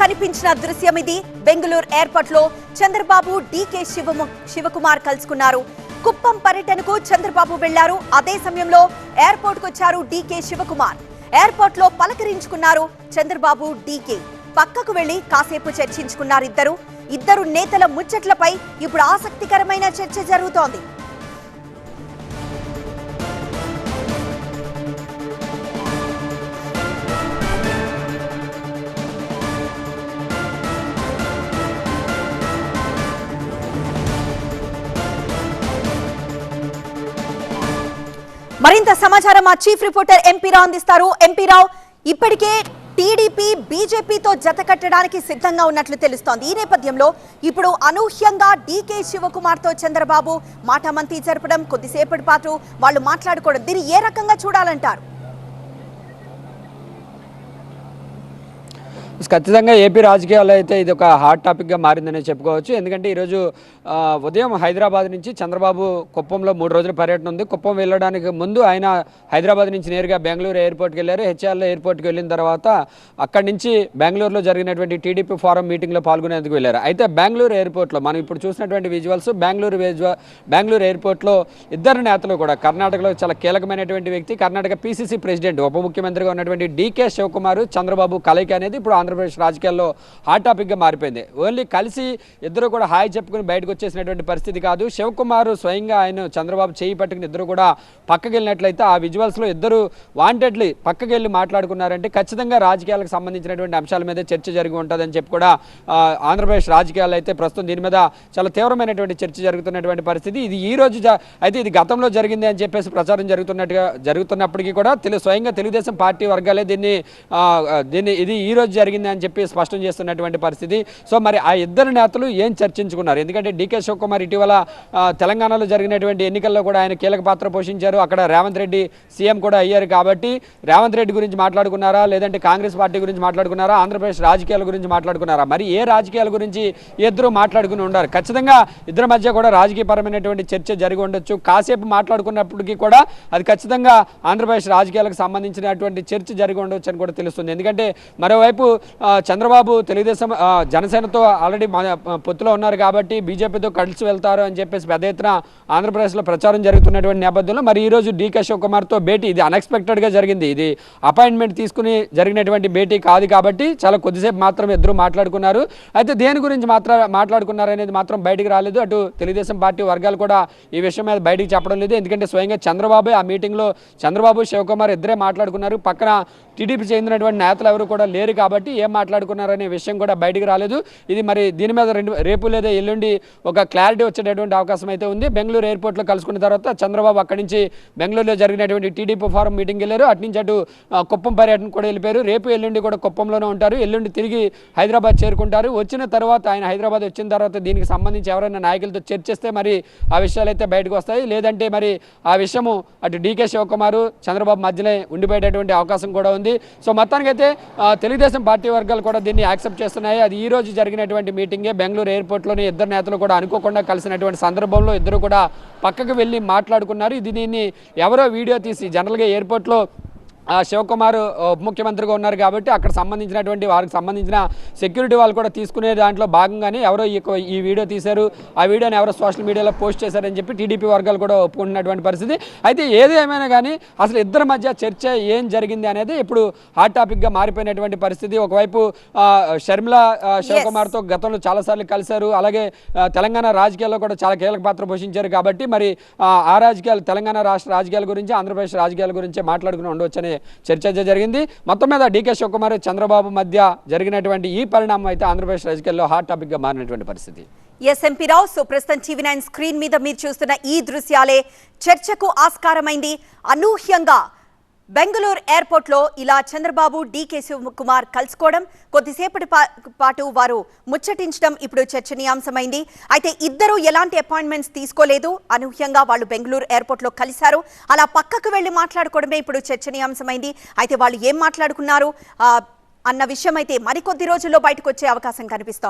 కనిపించిన దృశ్యం ఇది. బెంగళూరు ఎయిర్పోర్ట్లో చంద్రబాబు డీకే శివము శివకుమార్ కలుసుకున్నారు. కుప్పం పర్యటనకు చంద్రబాబు వెళ్ళారు. అదే సమయంలో ఎయిర్పోర్ట్కు వచ్చారు డీకే శివకుమార్. ఎయిర్పోర్ట్లో పలకరించుకున్నారు చంద్రబాబు డీకే. పక్కకు వెళ్ళి కాసేపు చర్చించుకున్నారు ఇద్దరు ఇద్దరు నేతల ముచ్చట్లపై ఇప్పుడు ఆసక్తికరమైన చర్చ జరుగుతోంది. మరింత సమాచారం మా చీఫ్ రిపోర్టర్ ఎంపీ రావు అందిస్తారు. ఎంపీ రావు ఇప్పటికే టీడీపీ బీజేపీతో జత కట్టడానికి సిద్ధంగా ఉన్నట్లు తెలుస్తోంది. ఈ నేపథ్యంలో ఇప్పుడు అనూహ్యంగా డీకే శివకుమార్తో చంద్రబాబు మాటామంతి జరపడం కొద్దిసేపటి పాటు వాళ్ళు మాట్లాడుకోవడం. దీన్ని ఏ రకంగా చూడాలంటారు? ఖచ్చితంగా ఏపీ రాజకీయాల్లో అయితే ఇది ఒక హాట్ టాపిక్గా మారిందని చెప్పుకోవచ్చు. ఎందుకంటే ఈరోజు ఉదయం హైదరాబాద్ నుంచి చంద్రబాబు కుప్పంలో మూడు రోజుల పర్యటన ఉంది. కుప్పం వెళ్ళడానికి ముందు ఆయన హైదరాబాద్ నుంచి నేరుగా బెంగళూరు ఎయిర్పోర్ట్కి వెళ్ళారు. హెచ్ఆర్లో ఎయిర్పోర్ట్కి వెళ్ళిన తర్వాత అక్కడి నుంచి బెంగళూరులో జరిగినటువంటి టీడీపీ ఫారం మీటింగ్లో పాల్గొనేందుకు వెళ్ళారు. అయితే బెంగళూరు ఎయిర్పోర్ట్లో మనం ఇప్పుడు చూసినటువంటి విజువల్స్ బెంగళూరు విజువ బెంగళూరు ఎయిర్పోర్ట్లో ఇద్దరు నేతలు కూడా కర్ణాటకలో చాలా కీలకమైనటువంటి వ్యక్తి కర్ణాటక పీసీసీ ప్రెసిడెంట్ ఉప ముఖ్యమంత్రిగా ఉన్నటువంటి డీకే శివకుమార్ చంద్రబాబు కలయిక అనేది ఇప్పుడు ఆంధ్రప్రదేశ్ రాజకీయాల్లో హాట్ టాపిక్గా మారిపోయింది. ఓన్లీ కలిసి ఇద్దరు కూడా హాయ్ చెప్పుకుని బయటకు వచ్చేసినటువంటి పరిస్థితి కాదు. శివకుమార్ స్వయంగా ఆయన చంద్రబాబు చేయి పట్టుకుని ఇద్దరు కూడా పక్కకి వెళ్ళినట్లయితే ఆ విజువల్స్లో ఇద్దరు వాంటెడ్లీ పక్కకి వెళ్ళి మాట్లాడుకున్నారంటే ఖచ్చితంగా రాజకీయాలకు సంబంధించినటువంటి అంశాల మీద చర్చ జరిగి ఉంటుందని చెప్పి కూడా ఆంధ్రప్రదేశ్ రాజకీయాలు అయితే ప్రస్తుతం దీని మీద చాలా తీవ్రమైనటువంటి చర్చ జరుగుతున్నటువంటి పరిస్థితి. ఇది ఈ రోజు అయితే ఇది గతంలో జరిగింది అని చెప్పేసి ప్రచారం జరుగుతున్నట్టుగా జరుగుతున్నప్పటికీ కూడా తెలు స్వయంగా తెలుగుదేశం పార్టీ వర్గాలే దీన్ని దీన్ని ఇది ఈ రోజు జరిగింది అని చెప్పి స్పష్టం చేస్తున్నటువంటి పరిస్థితి. సో మరి ఆ ఇద్దరు నేతలు ఏం చర్చించుకున్నారు? ఎందుకంటే డీకే శివకుమార్ ఇటీవల తెలంగాణలో జరిగినటువంటి ఎన్నికల్లో కూడా ఆయన కీలక పాత్ర పోషించారు. అక్కడ రేవంత్ రెడ్డి సీఎం కూడా అయ్యారు కాబట్టి రేవంత్ రెడ్డి గురించి మాట్లాడుకున్నారా? లేదంటే కాంగ్రెస్ పార్టీ గురించి మాట్లాడుకున్నారా? ఆంధ్రప్రదేశ్ రాజకీయాల గురించి మాట్లాడుకున్నారా? మరి ఏ రాజకీయాల గురించి ఇద్దరు మాట్లాడుకుని ఉండారు? ఖచ్చితంగా ఇద్దరి మధ్య కూడా రాజకీయపరమైనటువంటి చర్చ జరిగి ఉండొచ్చు. కాసేపు మాట్లాడుకున్నప్పటికీ కూడా అది ఖచ్చితంగా ఆంధ్రప్రదేశ్ రాజకీయాలకు సంబంధించినటువంటి చర్చ జరిగి ఉండొచ్చు అని కూడా తెలుస్తుంది. ఎందుకంటే మరోవైపు చంద్రబాబు తెలుగుదేశం జనసేనతో ఆల్రెడీ పొత్తులో ఉన్నారు కాబట్టి బీజేపీతో కలిసి వెళ్తారు అని చెప్పేసి పెద్ద ఎత్తున ఆంధ్రప్రదేశ్లో ప్రచారం జరుగుతున్నటువంటి నేపథ్యంలో మరి ఈరోజు డీకే శివకుమార్తో భేటీ. ఇది అన్ఎక్స్పెక్టెడ్గా జరిగింది. ఇది అపాయింట్మెంట్ తీసుకుని జరిగినటువంటి భేటీ కాదు కాబట్టి చాలా కొద్దిసేపు మాత్రం ఇద్దరు మాట్లాడుకున్నారు. అయితే దేని గురించి మాత్రం మాట్లాడుకున్నారు అనేది మాత్రం బయటికి రాలేదు. అటు తెలుగుదేశం పార్టీ వర్గాలు కూడా ఈ విషయం మీద బయటికి చెప్పడం లేదు. ఎందుకంటే స్వయంగా చంద్రబాబు ఆ మీటింగ్లో చంద్రబాబు శివకుమార్ ఇద్దరే మాట్లాడుకున్నారు. పక్కన టీడీపీ చెందినటువంటి నేతలు ఎవరు కూడా లేరు కాబట్టి ఏం మాట్లాడుకున్నారనే విషయం కూడా బయటకు రాలేదు. ఇది మరి దీని మీద రెండు రేపు లేదా ఎల్లుండి ఒక క్లారిటీ వచ్చేటటువంటి అవకాశం అయితే ఉంది. బెంగళూరు ఎయిర్పోర్ట్లో కలుసుకున్న తర్వాత చంద్రబాబు అక్కడి నుంచి బెంగళూరులో జరిగినటువంటి టీడీపీ ఫారం మీటింగ్ వెళ్ళారు. అటు నుంచి అటు కుప్పం పర్యటన కూడా వెళ్ళిపోయారు. రేపు ఎల్లుండి కూడా కుప్పంలోనే ఉంటారు. ఎల్లుండి తిరిగి హైదరాబాద్ చేరుకుంటారు. వచ్చిన తర్వాత ఆయన హైదరాబాద్ వచ్చిన తర్వాత దీనికి సంబంధించి ఎవరైనా నాయకులతో చర్చిస్తే మరి ఆ విషయాలు అయితే బయటకు వస్తాయి. లేదంటే మరి ఆ విషయము అటు డీకే శివకుమారు చంద్రబాబు మధ్యలో ఉండిపోయేటటువంటి అవకాశం కూడా ఉంది. సో మొత్తానికైతే తెలుగుదేశం పార్టీ వర్గాలు కూడా దీన్ని యాక్సెప్ట్ చేస్తున్నాయి. అది ఈ రోజు జరిగినటువంటి మీటింగే బెంగళూరు ఎయిర్పోర్ట్లోని ఇద్దరు నేతలు కూడా అనుకోకుండా కలిసినటువంటి సందర్భంలో ఇద్దరు కూడా పక్కకు వెళ్ళి మాట్లాడుకున్నారు. ఇది దీన్ని ఎవరో వీడియో తీసి జనరల్గా ఎయిర్పోర్ట్లో శివకుమార్ ముఖ్యమంత్రిగా ఉన్నారు కాబట్టి అక్కడ సంబంధించినటువంటి వారికి సంబంధించిన సెక్యూరిటీ వాళ్ళు కూడా తీసుకునే దాంట్లో భాగంగానే ఎవరో ఈ వీడియో తీశారు. ఆ వీడియోని ఎవరో సోషల్ మీడియాలో పోస్ట్ చేశారని చెప్పి టీడీపీ వర్గాలు కూడా ఒప్పుకుంటున్నటువంటి పరిస్థితి. అయితే ఏది ఏమైనా కానీ అసలు ఇద్దరి మధ్య చర్చ ఏం జరిగింది అనేది ఇప్పుడు హాట్ టాపిక్గా మారిపోయినటువంటి పరిస్థితి. ఒకవైపు షర్మిల శివకుమార్తో గతంలో చాలాసార్లు కలిశారు. అలాగే తెలంగాణ రాజకీయాల్లో కూడా చాలా కీలక పాత్ర పోషించారు కాబట్టి మరి ఆ, ఆ రాజకీయాలు తెలంగాణ రాష్ట్ర రాజకీయాల గురించి ఆంధ్రప్రదేశ్ రాజకీయాల గురించి మాట్లాడుకుని ఉండవచ్చనే చర్చ జరిగింది. మొత్తం మీద డీకే శివకుమార్ చంద్రబాబు మధ్య జరిగినటువంటి ఈ పరిణామం అయితే ఆంధ్రప్రదేశ్ రాజకీయాల్లో హాట్ టాపిక్గా మారినటువంటి పరిస్థితి. ఎస్ఎంపీ రావు సో ప్రస్తుతం టీవీ నైన్ స్క్రీన్ మీద మీరు చూస్తున్న ఈ దృశ్యాలే చర్చకు ఆస్కారమైంది. అనూహ్యంగా బెంగళూరు ఎయిర్పోర్ట్లో ఇలా చంద్రబాబు డీకే శివకుమార్ కలుసుకోవడం కొద్దిసేపటి పా- పాటు వారు ముచ్చటించడం ఇప్పుడు చర్చనీయాంశమైంది. అయితే ఇద్దరు ఎలాంటి అపాయింట్మెంట్స్ తీసుకోలేదు. అనూహ్యంగా వాళ్ళు బెంగళూరు ఎయిర్పోర్ట్లో కలిశారు. అలా పక్కకు వెళ్ళి మాట్లాడుకోవడమే ఇప్పుడు చర్చనీయాంశమైంది. అయితే వాళ్ళు ఏం మాట్లాడుకున్నారు? అన్న విషయం అయితే మరికొద్ది రోజుల్లో బయటకు వచ్చే అవకాశం కనిపిస్తోంది.